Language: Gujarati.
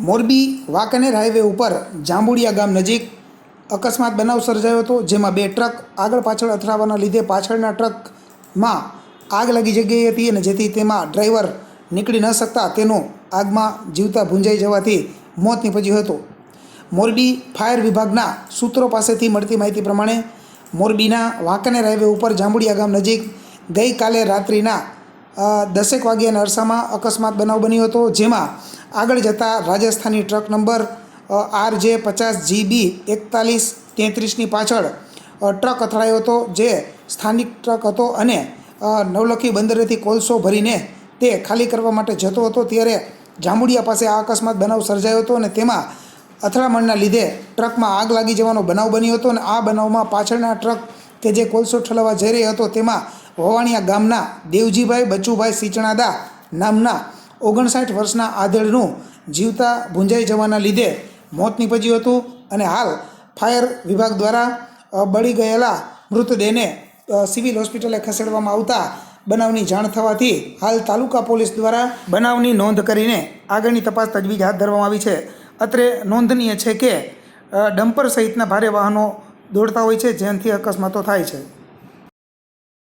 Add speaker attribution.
Speaker 1: મોરબી વાંકાનેર હાઈવે ઉપર જાંબુડિયા ગામ નજીક અકસ્માત બનાવ સર્જાયો હતો, જેમાં બે ટ્રક આગળ પાછળ અથડાવાના લીધે પાછળના ટ્રકમાં આગ લાગી જગ્યાએ હતી અને જેથી તેમાં ડ્રાઈવર નીકળી ન શકતા તેનો આગમાં જીવતા ભૂંજાઈ જવાથી મોત નીપજ્યું હતું. મોરબી ફાયર વિભાગના સૂત્રો પાસેથી મળતી માહિતી પ્રમાણે મોરબીના વાંકાનેર હાઈવે ઉપર જાંબુડિયા ગામ નજીક ગઈકાલે રાત્રિના દસેક વાગ્યાના અરસામાં અકસ્માત બનાવ બન્યો હતો, જેમાં આગળ જતા રાજસ્થાની ટ્રક નંબર આર જે પચાસ જીબી એકતાલીસ તેત્રીસની પાછળ ટ્રક અથડાયો હતો, જે સ્થાનિક ટ્રક હતો અને નવલખી બંદરેથી કોલસો ભરીને તે ખાલી કરવા માટે જતો હતો. ત્યારે જાંબુડિયા પાસે આ અકસ્માત બનાવ સર્જાયો હતો અને તેમાં અથડામણના લીધે ટ્રકમાં આગ લાગી જવાનો બનાવ બન્યો હતો અને આ બનાવમાં પાછળના ટ્રક કે જે કોલસો ઠલાવવા જઈ રહ્યો હતો, તેમાં વવાણિયા ગામના દેવજીભાઈ, બચુભાઈ સિંચણાદા નામના ઓગણસાઠ વર્ષના આધેડનું જીવતા ભૂંજાઈ જવાના લીધે મોત નીપજ્યું હતું અને હાલ ફાયર વિભાગ દ્વારા બળી ગયેલા મૃતદેહને સિવિલ હોસ્પિટલે ખસેડવામાં આવતા બનાવની જાણ થવાથી હાલ તાલુકા પોલીસ દ્વારા બનાવની નોંધ કરીને આગળની તપાસ તજવીજ હાથ ધરવામાં આવી છે. અત્રે નોંધનીય છે કે ડમ્પર સહિતના ભારે વાહનો દોડતા હોય છે, જેનાથી અકસ્માતો થાય છે.